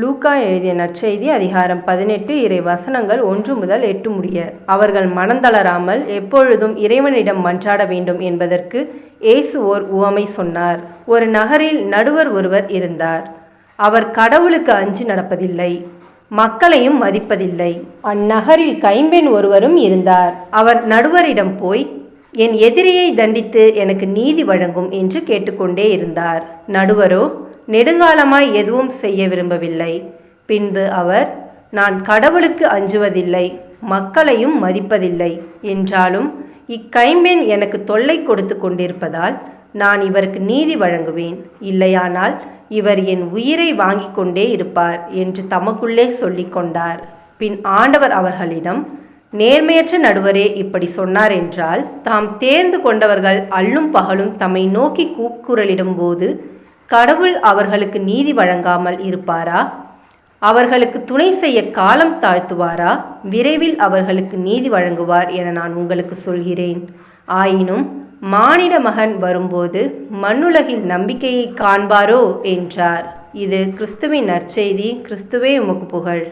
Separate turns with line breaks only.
லூக்கா எழுதிய நற்செய்தி அதிகாரம் பதினெட்டு இறை வசனங்கள் ஒன்று முதல் எட்டு முடிய. அவர்கள் மனந்தளராமல் எப்பொழுதும் இறைவனிடம் மன்றாட வேண்டும் என்பதற்கு இயேசு ஓர் உவமை சொன்னார். ஒரு நகரில் நடுவர் ஒருவர் இருந்தார். அவர் கடவுளுக்கு அஞ்சு நடப்பதில்லை மக்களையும் மதிப்பதில்லை. அந்நகரில் கைம்பெண் ஒருவரும் இருந்தார். அவர் நடுவரிடம் போய் என் எதிரியை தண்டித்து எனக்கு நீதி வழங்கும் என்று கேட்டுக்கொண்டே இருந்தார். நடுவரோ நெடுங்காலமாய் எதுவும் செய்ய விரும்பவில்லை. பின்பு அவர் நான் கடவுளுக்கு அஞ்சுவதில்லை மக்களையும் மதிப்பதில்லை என்றாலும் இக்கைம்பெண் எனக்கு தொல்லை கொடுத்து கொண்டிருப்பதால் நான் இவருக்கு நீதி வழங்குவேன். இல்லையானால் இவர் என் உயிரை வாங்கி கொண்டே இருப்பார் என்று தமக்குள்ளே சொல்லிக்கொண்டார் பின் ஆண்டவர் அவர்களிடம் நேர்மையற்ற நடுவரே இப்படி சொன்னார் என்றால் தாம் தேர்ந்து கொண்டவர்கள் அல்லும் பகலும் தம்மை நோக்கி கூக்குரலிடும்போது கடவுள் அவர்களுக்கு நீதி வழங்காமல் இருப்பாரா? அவர்களுக்கு துணை செய்ய காலம் தாழ்த்துவாரா? விரைவில் அவர்களுக்கு நீதி வழங்குவார் என நான் உங்களுக்கு சொல்கிறேன். ஆயினும் மானிட மகன் வரும்போது மண்ணுலகில் நம்பிக்கையை காண்பாரோ? என்றார். இது கிறிஸ்துவின் நற்செய்தி. கிறிஸ்துவே உமக்கு புகழ்.